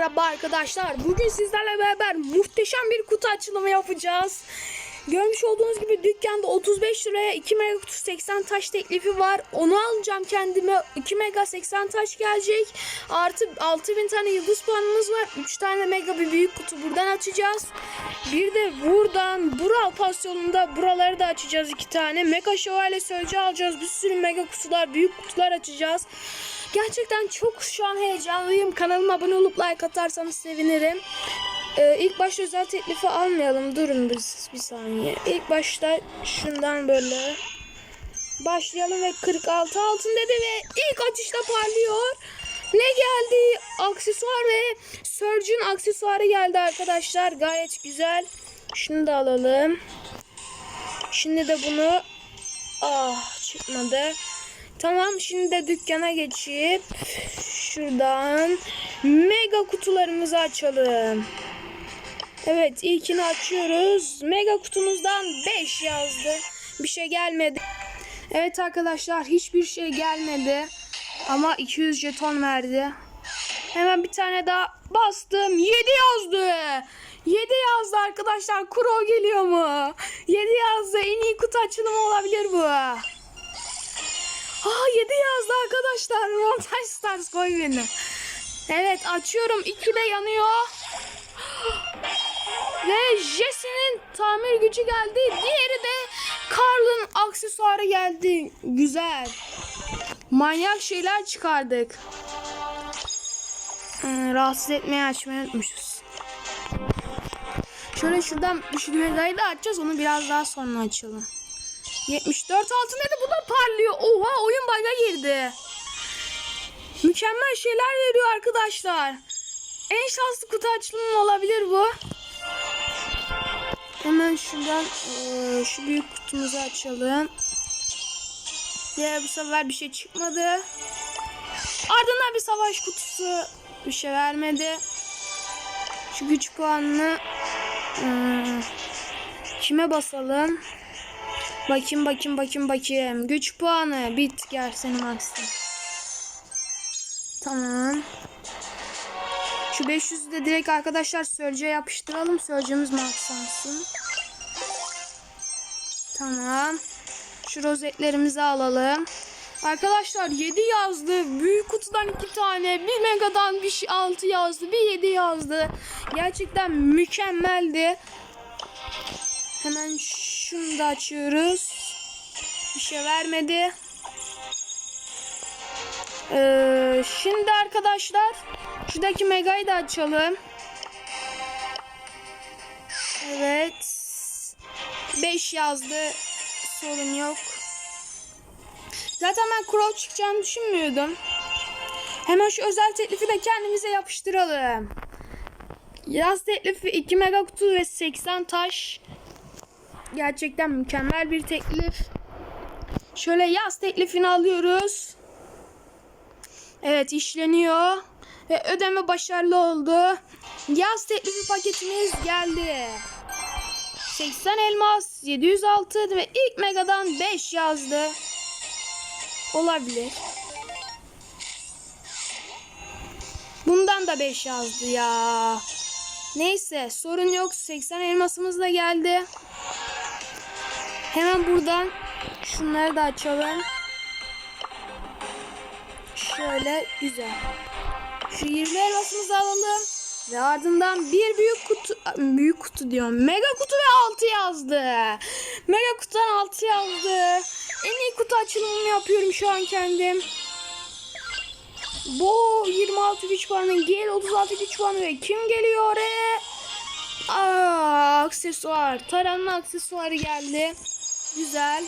Merhaba arkadaşlar. Bugün sizlerle beraber muhteşem bir kutu açılımı yapacağız. Görmüş olduğunuz gibi dükkanda 35 liraya 2 mega kutu 80 taş teklifi var. Onu alacağım kendime. 2 mega 80 taş gelecek. Artı 6000 tane yıldız puanımız var. 3 tane mega bir büyük kutu buradan açacağız. Bir de buradan Bural pasyonunda buraları da açacağız 2 tane. Mega şövalye sözcü alacağız. Bir sürü mega kutular, büyük kutular açacağız. Gerçekten çok şu an heyecanlıyım. Kanalıma abone olup like atarsanız sevinirim. Ee, ilk başta özel teklifi almayalım. Durun bir, bir saniye. İlk başta şundan böyle başlayalım ve 46 altın dedi ve ilk atışta parlıyor. Ne geldi? Aksesuar ve Surge'ün aksesuarı geldi arkadaşlar. Gayet güzel. Şunu da alalım. Şimdi de bunu ah çıkmadı. Tamam şimdi de dükkana geçip şuradan mega kutularımızı açalım. Evet ilkini açıyoruz. Mega kutumuzdan 5 yazdı. Bir şey gelmedi. Evet arkadaşlar hiçbir şey gelmedi. Ama 200 jeton verdi. Hemen bir tane daha bastım. 7 yazdı. 7 yazdı arkadaşlar. Kuro geliyor mu? 7 yazdı. En iyi kutu açılımı olabilir bu. Aa 7 yazdı arkadaşlar. Montaj Stars koy beni. Evet açıyorum. 2 de yanıyor. Ve Jesse'nin tamir gücü geldi. Diğeri de Carl'ın aksesuarı geldi. Güzel. Manyak şeyler çıkardık. Ee, rahatsız etmeyi açmayı unutmuşuz. Şöyle şuradan şu megayı da açacağız. Onu biraz daha sonra açalım. 74 altın dedi bu da parlıyor. Oha oyun baga girdi. Mükemmel şeyler veriyor arkadaşlar. En şanslı kutu açılımı olabilir bu. Hemen şuradan eee, şu büyük kutumuzu açalım. Diğer bu sefer bir şey çıkmadı. Ardından bir savaş kutusu bir şey vermedi. Şu güç puanını eee, kime basalım? Bakayım bakayım bakayım bakayım. Güç puanı bit gel senin aksın. Tamam. Şu 500'ü de direkt arkadaşlar Sörce'ye yapıştıralım. Sörce'miz maksansın. Tamam. Şu rozetlerimizi alalım. Arkadaşlar 7 yazdı. Büyük kutudan 2 tane. Bir megadan bir 6 yazdı. Bir 7 yazdı. Gerçekten mükemmeldi. Hemen şunu da açıyoruz. Bir şey vermedi. Ee, şimdi arkadaşlar şuradaki megayı da açalım. Evet. 5 yazdı. Sorun yok. Zaten ben Crow çıkacağını düşünmüyordum. Hemen şu özel teklifi de kendimize yapıştıralım. Yaz teklifi 2 mega kutu ve 80 taş. Gerçekten mükemmel bir teklif. Şöyle yaz teklifini alıyoruz. Evet işleniyor. Ve ödeme başarılı oldu. Yaz teklifi paketimiz geldi. 80 elmas, 706 ve ilk megadan 5 yazdı. Olabilir. Bundan da 5 yazdı ya. Neyse sorun yok. 80 elmasımız da geldi. Hemen buradan şunları da açalım. Şöyle güzel. Şu 20 elmasımızı alalım. Ve ardından bir büyük kutu, büyük kutu diyorum. Mega kutu ve 6 yazdı. Mega kutudan 6 yazdı. En iyi kutu açılımını yapıyorum şu an kendim. Bu 26 güç puanı, gel 36 güç puanı ve kim geliyor oraya? Aa, aksesuar. Taran'ın aksesuarı geldi. Güzel.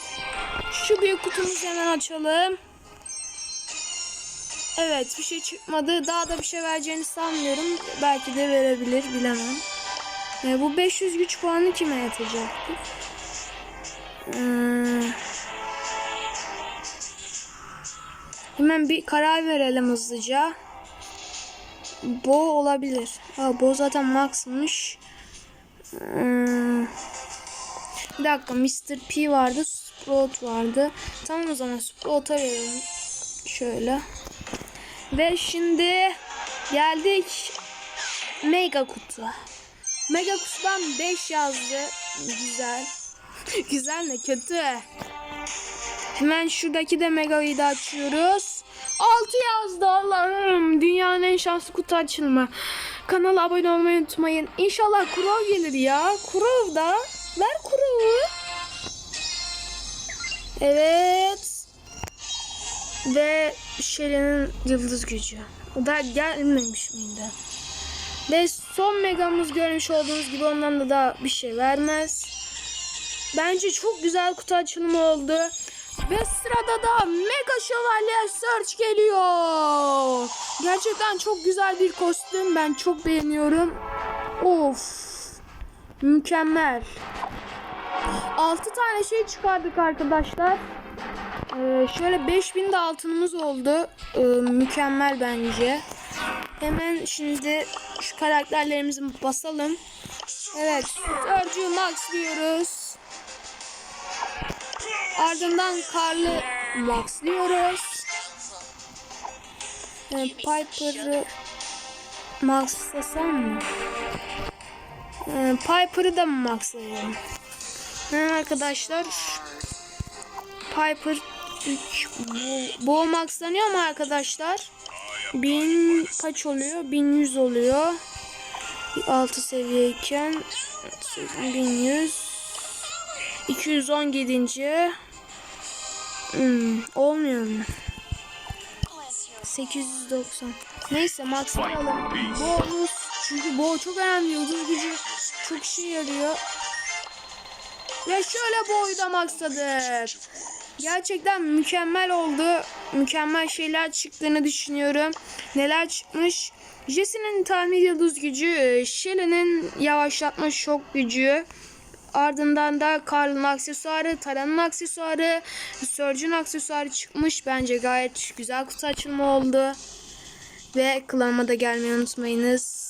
Şu büyük kutumuzu hemen açalım. Evet bir şey çıkmadı. Daha da bir şey vereceğini sanmıyorum. Belki de verebilir bilemem. E, bu 500 güç puanı kime yatacaktır? Hmm. Hemen bir karar verelim hızlıca. Bo olabilir. Ha, Bo zaten max'mış. Hmm. Bir dakika Mr. P vardı. Sprout vardı. Tamam o zaman Sprout'a verelim. Şöyle. Ve şimdi geldik mega kutu. Mega kutudan 5 yazdı. Güzel. Güzel ne kötü. Hemen şuradaki de megayı da açıyoruz. 6 yazdı Allah'ım. Dünyanın en şanslı kutu açılımı. Kanala abone olmayı unutmayın. İnşallah Kurov gelir ya. Kurov da. Ver Kurov'u. Evet. Ve Shelly'nin yıldız gücü. O da gelmemiş miydi? Ve son megamız görmüş olduğunuz gibi ondan da daha bir şey vermez. Bence çok güzel kutu açılımı oldu. Ve sırada da Mega Şövalye Search geliyor. Gerçekten çok güzel bir kostüm. Ben çok beğeniyorum. Of. Mükemmel. 6 tane şey çıkardık arkadaşlar. Ee, şöyle 5000 de altınımız oldu. Ee, mükemmel bence. Hemen şimdi şu karakterlerimizi basalım. Evet. Sörcü Max diyoruz. Ardından Karlı Max diyoruz. Ee, Piper'ı Maxlasam mı? Ee, Piper'ı da mı maxlayalım? Hemen arkadaşlar Piper 3 bu, bu maxlanıyor mu arkadaşlar? 1000 kaç oluyor? 1100 oluyor. 6 seviyeyken 1100 217. Hmm, olmuyor mu? 890. Neyse maxlayalım. Bonus. Çünkü bu çok önemli. Yıldız gücü çok işe yarıyor. Ve şöyle boyu da maxladık. Gerçekten mükemmel oldu. Mükemmel şeyler çıktığını düşünüyorum. Neler çıkmış? Jesse'nin tahmin yıldız gücü, Shelly'nin yavaşlatma şok gücü, ardından da Carl'ın aksesuarı, Tara'nın aksesuarı, Surge'un aksesuarı çıkmış. Bence gayet güzel kutu açılımı oldu. Ve klanıma da gelmeyi unutmayınız.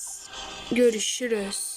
Görüşürüz.